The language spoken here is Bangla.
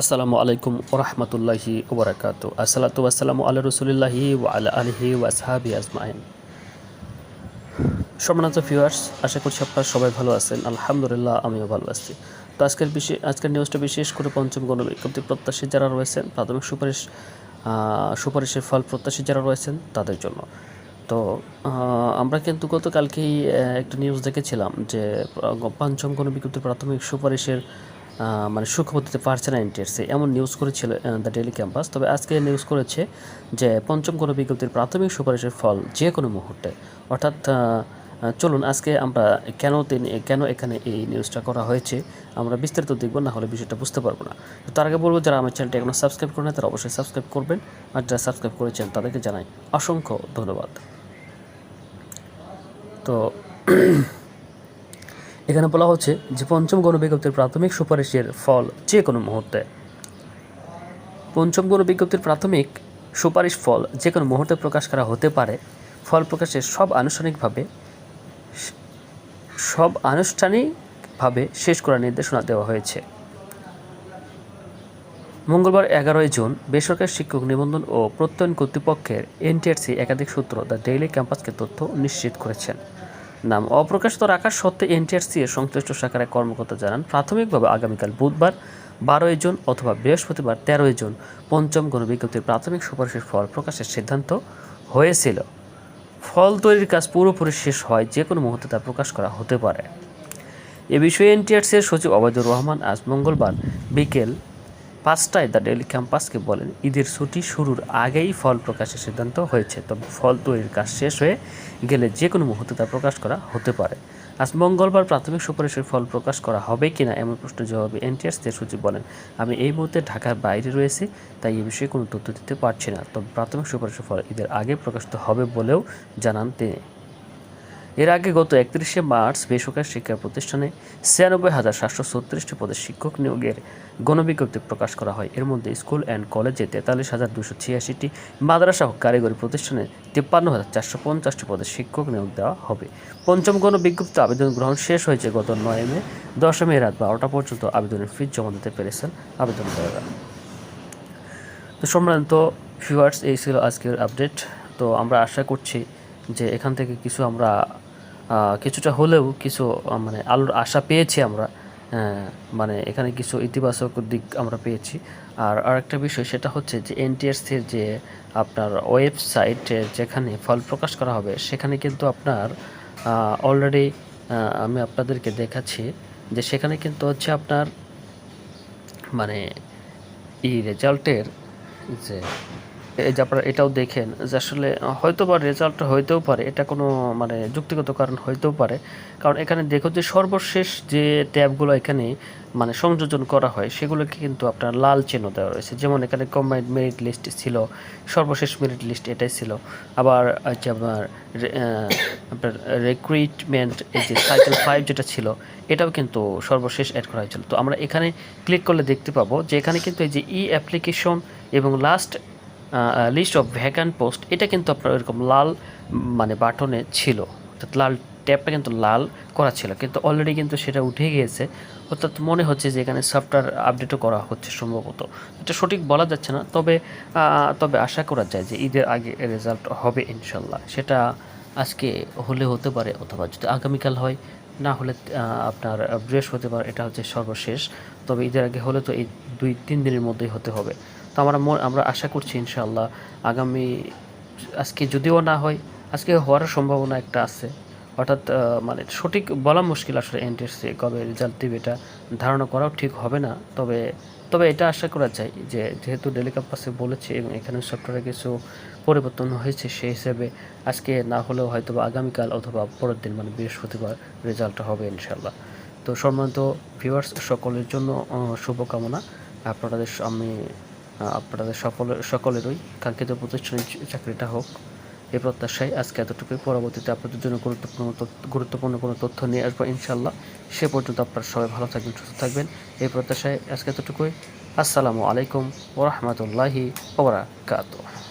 আসসালামু আলাইকুম ওরহমতুল্লাহি ওবরাকাত। আসসালাতু আসসালামু আল্লাহ রসুলিল্লাহি ও আল্লাহ আলহি ওয়াসহাবি আজমাইন। সম্মানিত ভিউয়ার্স আশা করছি আপনারা সবাই ভালো আছেন। আলহামদুলিল্লাহ, আমিও ভালো আছি। তো আজকের বিশেষ আজকের নিউজটা বিশেষ করে পঞ্চম গণবিজ্ঞপ্তি প্রত্যাশী যারা রয়েছেন, প্রাথমিক সুপারিশ সুপারিশের ফল প্রত্যাশী যারা রয়েছেন, তাদের জন্য। তো আমরা কিন্তু গতকালকেই একটা নিউজ দেখেছিলাম যে পঞ্চম গণবিজ্ঞপ্তি প্রাথমিক সুপারিশের মানে সুখবর দিতে পারছে না এনটিএসসি এমন নিউজ করেছিল দ্য ডেলি ক্যাম্পাস তবে আজকে নিউজ করেছে যে পঞ্চম কোনো বিজ্ঞপ্তির প্রাথমিক সুপারিশের ফল যে কোনো মুহূর্তে। অর্থাৎ চলুন আজকে আমরা কেন তিনি, কেন এখানে এই নিউজটা করা হয়েছে, আমরা বিস্তারিত দেখব, না হলে বিষয়টা বুঝতে পারব না। তার আগে বলব, যারা আমার চ্যানেলটি এখনও সাবস্ক্রাইব করে না তারা অবশ্যই সাবস্ক্রাইব করবেন। আর যারা সাবস্ক্রাইব করেছেন, তাদেরকে জানাই অসংখ্য ধন্যবাদ। তো এখানে বলা হচ্ছে যে পঞ্চম গণবিজ্ঞপ্তির প্রাথমিক সুপারিশের ফল যে কোনো মুহূর্তে। পঞ্চম গণবিজ্ঞপ্তির প্রাথমিক সুপারিশ ফল যে কোনো মুহূর্তে প্রকাশ করা হতে পারে। ফল প্রকাশের সব আনুষ্ঠানিকভাবে সব আনুষ্ঠানিকভাবে শেষ করার নির্দেশনা দেওয়া হয়েছে। মঙ্গলবার এগারোই জুন বেসরকারি শিক্ষক নিবন্ধন ও প্রত্যয়ন কর্তৃপক্ষের এনটিআরসি একাধিক সূত্র দ্য ডেইলি ক্যাম্পাসকে তথ্য নিশ্চিত করেছেন। নাম অপ্রকাশিত রাখার সত্ত্বে এনটিআরসি এর সংশ্লিষ্ট শাখার এক কর্মকর্তা জানান, প্রাথমিকভাবে আগামীকাল বুধবার বারোই জুন অথবা বৃহস্পতিবার তেরোই জুন পঞ্চম গণবিজ্ঞপ্তির প্রাথমিক সুপারিশের ফল প্রকাশের সিদ্ধান্ত হয়েছিল। ফল তৈরির কাজ পুরোপুরি শেষ হয় যে কোনো মুহূর্তে তা প্রকাশ করা হতে পারে। এ বিষয়ে এনটিআরসি এর সচিব অবায়দুর রহমান আজ মঙ্গলবার বিকেল পাঁচটায় দ্য ডেলি ক্যাম্পাসকে বলেন, ঈদের ছুটি শুরুর আগেই ফল প্রকাশের সিদ্ধান্ত হয়েছে। তবে ফল তৈরির কাজ শেষ হয়ে গেলে যে কোনো মুহূর্তে তা প্রকাশ করা হতে পারে। আজ মঙ্গলবার প্রাথমিক সুপারিশের ফল প্রকাশ করা হবে কিনা এমন প্রশ্নের জবাবে এনটিআরসি এর সচিব বলেন, আমি এই মুহূর্তে ঢাকার বাইরে রয়েছি, তাই এ বিষয়ে কোনো তথ্য দিতে পারছি না। তবে প্রাথমিক সুপারিশের ফল ঈদের আগে প্রকাশিত হবে বলেও জানান তিনি। এর আগে গত একত্রিশে মার্চ বেসরকারি শিক্ষা প্রতিষ্ঠানে ছিয়ানব্বই হাজার সাতশো ছত্রিশটি পদে শিক্ষক নিয়োগের গণবিজ্ঞপ্তি প্রকাশ করা হয়। এর মধ্যে স্কুল অ্যান্ড কলেজে তেতাল্লিশ হাজার দুশো ছিয়াশিটি, মাদ্রাসা কারিগরি প্রতিষ্ঠানে তিপ্পান্ন হাজার চারশো পঞ্চাশটি পদে শিক্ষক নিয়োগ দেওয়া হবে। পঞ্চম গণবিজ্ঞপ্তি আবেদন গ্রহণ শেষ হয়েছে গত নয় মে দশ মে রাত বারোটা পর্যন্ত আবেদনের ফি জমা দিতে পেরেছেন আবেদনকারীরা তো সম্মানিত ভিউয়ার্স এই ছিল আজকের আপডেট তো আমরা আশা করছি যে এখান থেকে কিছু আমরা কিছুটা হলেও কিছু মানে আলোর আশা পেয়েছি আমরা মানে এখানে কিছু ইতিবাচক দিক আমরা পেয়েছি। আর আরেকটা বিষয় সেটা হচ্ছে যে এনটিএসসির যে আপনার ওয়েবসাইট যেখানে ফল প্রকাশ করা হবে, সেখানে কিন্তু আপনার অলরেডি আমি আপনাদেরকে দেখাচ্ছি যে সেখানে কিন্তু হচ্ছে আপনার মানে এই রেজাল্টের যে এই যে আপনারা এটাও দেখেন যে আসলে হয়তো বা রেজাল্টটা হইতেও পারে, এটা কোনো মানে যুক্তিগত কারণ হইতেও পারে। কারণ এখানে দেখো যে সর্বশেষ যে ট্যাবগুলো এখানে মানে সংযোজন করা হয়, সেগুলোকে কিন্তু আপনার লাল চিহ্ন দেওয়া রয়েছে। যেমন এখানে কম্বাইন্ড মেরিট লিস্ট ছিল, সর্বশেষ মেরিট লিস্ট এটাই ছিল। আবার হচ্ছে আপনার আপনার রিক্রুইটমেন্ট এই যে সাইকেল ফাইভ যেটা ছিল, এটাও কিন্তু সর্বশেষ অ্যাড করা হয়েছিল। তো আমরা এখানে ক্লিক করলে দেখতে পাবো যে এখানে কিন্তু এই যে ই অ্যাপ্লিকেশন এবং last list of vacant post এটা কিন্তু আপনার এরকম লাল মানে বাটনে ছিল। অর্থাৎ লাল ট্যাবটা কিন্তু লাল করা ছিল। কিন্তু অলরেডি কিন্তু সেটা উঠে গিয়েছে। অর্থাৎ মনে হচ্ছে যে এখানে সফটওয়্যার আপডেটও করা হচ্ছে সম্ভবত। এটা সঠিক বলা যাচ্ছে না তবে তবে আশা করা যায় যে ঈদের আগে রেজাল্ট হবে ইনশাল্লাহ সেটা আজকে হলে হতে পারে অথবা যদি আগামীকাল হয় না হলে আপনার আহ, আপনার বৃহস্পতিবার এটা হচ্ছে সর্বশেষ। তবে ঈদের আগে হলে তো এই দুই তিন দিনের মধ্যেই হতে হবে। তো আমরা আমরা আশা করছি ইনশাআল্লাহ আগামী, আজকে যদিও না হয়, আজকে হওয়ার সম্ভাবনা একটা আছে। অর্থাৎ মানে সঠিক বলা মুশকিল আসলে এনটিএসসি কবে রেজাল্ট দিবে এটা ধারণা করাও ঠিক হবে না। তবে তবে এটা আশা করা যায় যে যেহেতু ডেলি ক্যাম্পাসে বলেছে এবং এখানে সফটওয়্যারে কিছু পরিবর্তন হয়েছে, সেই হিসেবে আজকে না হলেও হয়তো বা আগামীকাল অথবা পরের দিন মানে বৃহস্পতিবার রেজাল্টটা হবে ইনশাল্লাহ তো সম্মানিত ভিউয়ার্স সকলের জন্য শুভকামনা। আপনাদের আমি আপনাদের সকল সকলেরই কাঙ্ক্ষিত প্রতিষ্ঠানের চাকরিটা হোক এই প্রত্যাশায় আজকে এতটুকুই। পরবর্তীতে আপনাদের জন্য গুরুত্বপূর্ণ গুরুত্বপূর্ণ কোনো তথ্য নিয়ে আসব ইনশাল্লাহ সে পর্যন্ত আপনারা সবাই ভালো থাকবেন, সুস্থ থাকবেন। এই প্রত্যাশায় আজকে এতটুকুই। আসসালামু আলাইকুম ওরহমতুল্লাহি ওবরাকাতুহ